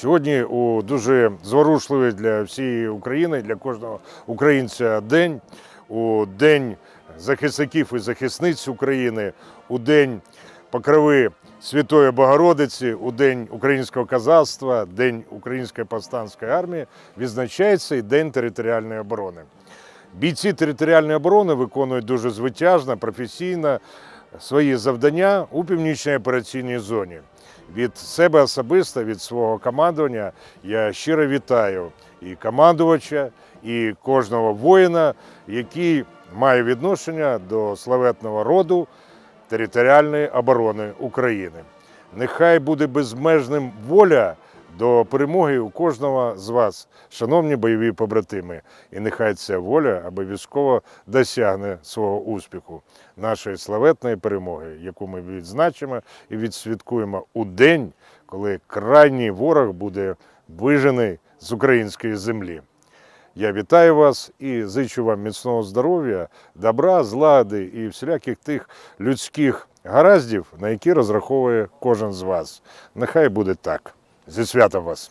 Сьогодні у дуже зворушливий для всієї України, для кожного українця день, у день захисників і захисниць України, у день покрови Святої Богородиці, у день українського казацтва, День Української повстанської армії відзначається і День територіальної оборони. Бійці територіальної оборони виконують дуже звитяжно, професійно свої завдання у північній операційній зоні. Від себе особисто, від свого командування я щиро вітаю і командувача, і кожного воїна, який має відношення до славетного роду територіальної оборони України. Нехай буде безмежним воля до перемоги у кожного з вас, шановні бойові побратими. І нехай ця воля обов'язково досягне свого успіху, нашої славетної перемоги, яку ми відзначимо і відсвяткуємо у день, коли крайній ворог буде вижений з української землі. Я вітаю вас і зичу вам міцного здоров'я, добра, злади і всіляких тих людських гараздів, на які розраховує кожен з вас. Нехай буде так. Зі святом вас!